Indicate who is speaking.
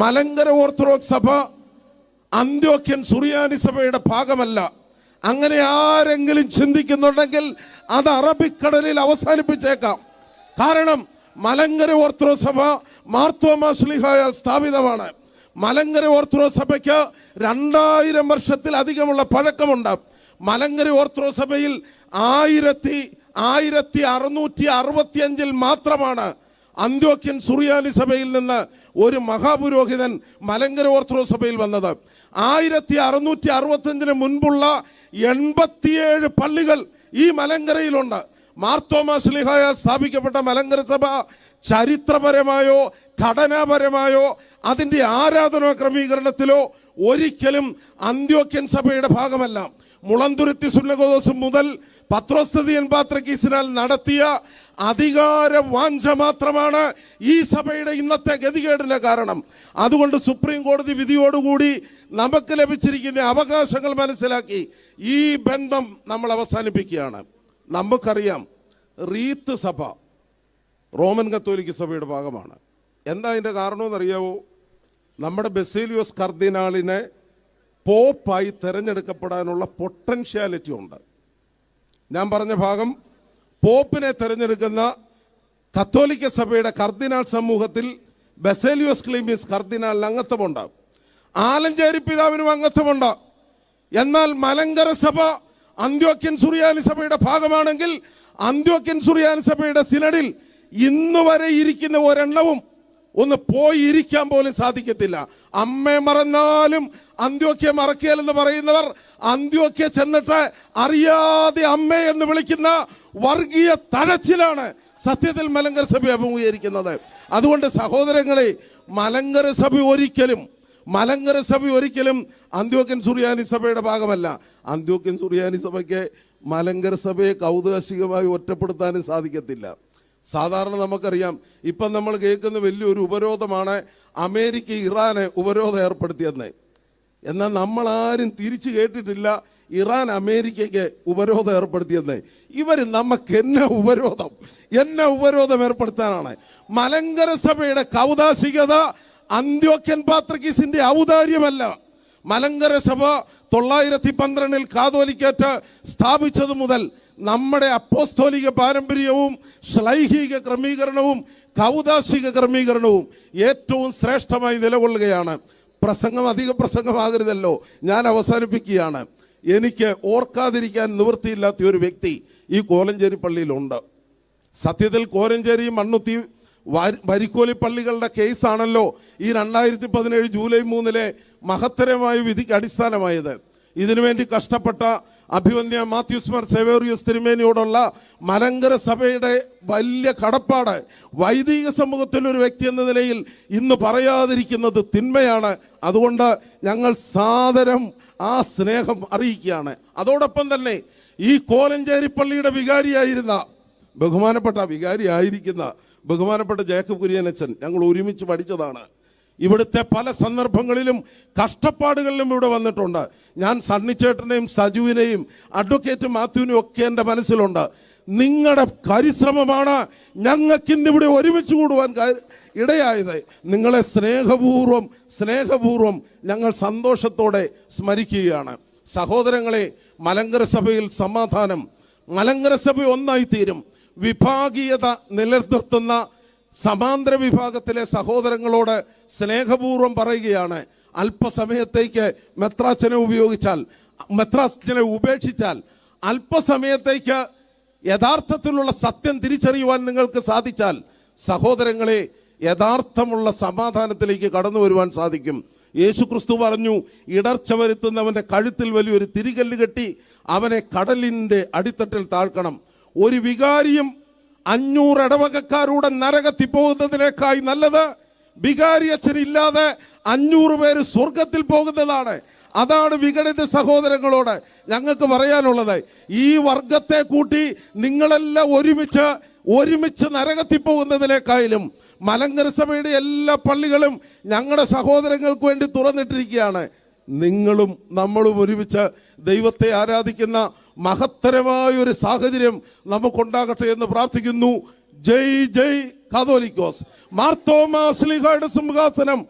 Speaker 1: Malankara orthodox സഭ അന്ത്യോക്യൻ സുറിയാനി സഭയുടെ ഭാഗമല്ല. അങ്ങനെ ആരെങ്കിലും ചിന്തിക്കുന്നുണ്ടെങ്കിൽ അത് അറബിക്കടലിൽ അവസാനിപ്പിച്ചേക്കാം. കാരണം മലങ്കര ഓർത്തഡോക്സ് സഭ മാർത്തോമാശ്ലിഹായാൽ സ്ഥാപിതമാണ്. മലങ്കര ഓർത്തഡോക്സ് സഭയ്ക്ക് രണ്ടായിരം വർഷത്തിലധികമുള്ള പഴക്കമുണ്ട്. മലങ്കര ഓർത്തഡോക്സ് സഭയിൽ ആയിരത്തി ആയിരത്തി അറുന്നൂറ്റി അറുപത്തി അഞ്ചിൽ മാത്രമാണ് അന്ത്യോക്യൻ സുറിയാനി സഭയിൽ നിന്ന് ഒരു മഹാപുരോഹിതൻ മലങ്കര ഓർത്തഡോക്സ് സഭയിൽ വന്നത്. ആയിരത്തി അറുന്നൂറ്റി അറുപത്തഞ്ചിന് മുൻപുള്ള എൺപത്തിയേഴ് പള്ളികൾ ഈ മലങ്കരയിലുണ്ട്. മാർത്തോമാ ശ്ലിഹായാൽ സ്ഥാപിക്കപ്പെട്ട മലങ്കര സഭ ചരിത്രപരമായോ ഘടനാപരമായോ അതിന്റെ ആരാധനാ ക്രമീകരണത്തിലോ ഒരിക്കലും അന്ത്യോക്യൻ സഭയുടെ ഭാഗമല്ല. മുളന്തുരുത്തി സുന്നകോദോസം മുതൽ പത്രോസ്തതിയൻ പാത്രക്കീസിനാൽ നടത്തിയ അധികാര വാഞ്ച മാത്രമാണ് ഈ സഭയുടെ ഇന്നത്തെ ഗതികേടിന് കാരണം. അതുകൊണ്ട് സുപ്രീം കോടതി വിധിയോടുകൂടി നമുക്ക് ലഭിച്ചിരിക്കുന്ന അവകാശങ്ങൾ മനസ്സിലാക്കി ഈ ബന്ധം നമ്മൾ അവസാനിപ്പിക്കുകയാണ്. നമുക്കറിയാം റീത്ത് സഭ റോമൻ കത്തോലിക്ക സഭയുടെ ഭാഗമാണ്. എന്താ അതിന്റെ കാരണമെന്നറിയാവോ? നമ്മുടെ ബെസേലിയോസ് കർദിനാളിനെ പോപ്പായി തിരഞ്ഞെടുക്കപ്പെടാനുള്ള പൊട്ടൻഷ്യാലിറ്റി ഉണ്ട്. ഞാൻ പറഞ്ഞ ഭാഗം പോപ്പിനെ തിരഞ്ഞെടുക്കുന്ന കത്തോലിക്ക സഭയുടെ കർദിനാൾ സമൂഹത്തിൽ ബെസേലിയോസ് ക്ലീമിസ് കർദിനാളിന് അംഗത്വമുണ്ട് ആലഞ്ചേരി പിതാവിനും അംഗത്വമുണ്ട് എന്നാൽ മലങ്കര സഭ അന്ത്യോക്യൻ സുറിയാനി സഭയുടെ ഭാഗമാണെങ്കിൽ അന്ത്യോക്യൻ സുറിയാനി സഭയുടെ സിനഡിൽ ഇന്ന് വരെ ഇരിക്കുന്ന ഒരെണ്ണവും ഒന്ന് പോയി ഇരിക്കാൻ പോലും സാധിക്കത്തില്ല. അമ്മയെ മറന്നാലും അന്ത്യോക്യ മറക്കിയാലെന്ന് പറയുന്നവർ അന്ത്യോക്യ ചെന്നിട്ട് അറിയാതെ അമ്മ എന്ന് വിളിക്കുന്ന വർഗീയ തഴച്ചിലാണ് സത്യത്തിൽ മലങ്കര സഭ അഭിമുഖീകരിക്കുന്നത്. അതുകൊണ്ട് സഹോദരങ്ങളെ മലങ്കര സഭ ഒരിക്കലും മലങ്കര സഭ ഒരിക്കലും അന്ത്യോക്യൻ സുറിയാനി സഭയുടെ ഭാഗമല്ല. അന്ത്യോക്യൻ സുറിയാനി സഭയ്ക്ക് മലങ്കര സഭയെ കൗതുകാശികമായി ഒറ്റപ്പെടുത്താനും സാധിക്കത്തില്ല. സാധാരണ നമുക്കറിയാം ഇപ്പം നമ്മൾ കേൾക്കുന്ന വലിയൊരു ഉപരോധമാണ് അമേരിക്ക ഇറാന് ഉപരോധം ഏർപ്പെടുത്തിയെന്ന്. എന്നാൽ നമ്മളാരും തിരിച്ചു കേട്ടിട്ടില്ല ഇറാൻ അമേരിക്കയ്ക്ക് ഉപരോധം ഏർപ്പെടുത്തിയെന്ന്. ഇവർ നമുക്ക് എന്നെ ഉപരോധം എന്നെ ഉപരോധം ഏർപ്പെടുത്താനാണ്. മലങ്കര സഭയുടെ കൗതാശികത അന്ത്യോക്യൻ പാത്രക്കീസിന്റെ ഔദാര്യമല്ല. മലങ്കര സഭ തൊള്ളായിരത്തി പന്ത്രണ്ടിൽ കാതോലിക്കേറ്റ് സ്ഥാപിച്ചത് മുതൽ നമ്മുടെ അപ്പോസ്തോലിക പാരമ്പര്യവും ശ്ലൈഹിക ക്രമീകരണവും കൗതാശിക ക്രമീകരണവും ഏറ്റവും ശ്രേഷ്ഠമായി നിലകൊള്ളുകയാണ്. പ്രസംഗം അധിക പ്രസംഗമാകരുതല്ലോ. ഞാൻ അവസാനിപ്പിക്കുകയാണ്. എനിക്ക് ഓർക്കാതിരിക്കാൻ നിവൃത്തിയില്ലാത്ത ഒരു വ്യക്തി ഈ കോലഞ്ചേരി പള്ളിയിലുണ്ട്. സത്യത്തിൽ കോലഞ്ചേരി മണ്ണുത്തി വരിക്കോലി പള്ളികളുടെ കേസാണല്ലോ ഈ രണ്ടായിരത്തി പതിനേഴ് ജൂലൈ മൂന്നിലെ മഹത്തരമായ വിധിക്ക് അടിസ്ഥാനമായത്. ഇതിനുവേണ്ടി കഷ്ടപ്പെട്ട അഭിവന്യ മാത്യുസ് മാർ സെവേറിയസ് തിരുമേനിയോടുള്ള മലങ്കര സഭയുടെ വലിയ കടപ്പാട് വൈദിക സമൂഹത്തിൽ ഒരു വ്യക്തി എന്ന നിലയിൽ ഇന്ന് പറയാതിരിക്കുന്നത് തിന്മയാണ്. അതുകൊണ്ട് ഞങ്ങൾ സാദരം ആ സ്നേഹം അറിയിക്കുകയാണ്. അതോടൊപ്പം തന്നെ ഈ കോലഞ്ചേരി പള്ളിയുടെ വികാരിയായിരുന്ന ബഹുമാനപ്പെട്ട വികാരി ആയിരിക്കുന്ന ബഹുമാനപ്പെട്ട ജേക്കബ് കുര്യനച്ചൻ ഞങ്ങൾ ഒരുമിച്ച് പഠിച്ചതാണ്. ഇവിടുത്തെ പല സന്ദർഭങ്ങളിലും കഷ്ടപ്പാടുകളിലും ഇവിടെ വന്നിട്ടുണ്ട്. ഞാൻ സണ്ണിച്ചേട്ടനെയും സജുവിനെയും അഡ്വക്കേറ്റ് മാത്യുവിനെയും ഒക്കെ എന്റെ മനസ്സിലുണ്ട്. നിങ്ങളുടെ പരിശ്രമമാണ് ഞങ്ങൾക്ക് ഇന്നിവിടെ ഒരുമിച്ച് കൂടുവാൻ ഇടയായത്. നിങ്ങളെ സ്നേഹപൂർവം സ്നേഹപൂർവം ഞങ്ങൾ സന്തോഷത്തോടെ സ്മരിക്കുകയാണ്. സഹോദരങ്ങളെ മലങ്കര സഭയിൽ സമാധാനം മലങ്കര സഭ ഒന്നായി തീരും വിഭാഗീയത നിലനിർത്തുന്ന സമാന്തര വിഭാഗത്തിലെ സഹോദരങ്ങളോട് സ്നേഹപൂർവം പറയുകയാണ്. അല്പസമയത്തേക്ക് മെത്രാച്ചനെ ഉപയോഗിച്ചാൽ മെത്രാച്ചനെ ഉപേക്ഷിച്ചാൽ അല്പസമയത്തേക്ക് യഥാർത്ഥത്തിലുള്ള സത്യം തിരിച്ചറിയുവാൻ നിങ്ങൾക്ക് സാധിച്ചാൽ സഹോദരങ്ങളെ യഥാർത്ഥമുള്ള സമാധാനത്തിലേക്ക് കടന്നു വരുവാൻ സാധിക്കും. യേശു ക്രിസ്തു പറഞ്ഞു ഇടർച്ച വരുത്തുന്നവന്റെ കഴുത്തിൽ വലിയൊരു തിരികല്ല് കെട്ടി അവനെ കടലിന്റെ അടിത്തട്ടിൽ താഴ്ക്കണം. ഒരു വികാരിയും അഞ്ഞൂറ് ഇടവകക്കാരുടെ നരകത്തി നല്ലത് വികാരി അച്ഛനില്ലാതെ അഞ്ഞൂറ് പേര് സ്വർഗത്തിൽ പോകുന്നതാണ്. അതാണ് വിഘടിത സഹോദരങ്ങളോട് ഞങ്ങൾക്ക് പറയാനുള്ളത്. ഈ വർഗത്തെ കൂട്ടി നിങ്ങളെല്ലാം ഒരുമിച്ച് ഒരുമിച്ച് നരകത്തിൽ പോകുന്നതിനേക്കായാലും മലങ്കര സഭയുടെ എല്ലാ പള്ളികളും ഞങ്ങളുടെ സഹോദരങ്ങൾക്ക് വേണ്ടി തുറന്നിട്ടിരിക്കുകയാണ്. നിങ്ങളും നമ്മളും ഒരുമിച്ച് ദൈവത്തെ ആരാധിക്കുന്ന മഹത്തരമായ ഒരു സാഹചര്യം നമുക്കുണ്ടാകട്ടെ എന്ന് പ്രാർത്ഥിക്കുന്നു. ജയ് ജയ് കാതോലിക്കോസ്. മാർത്തോമാ സ്ലിഹയുടെ സിംഹാസനം.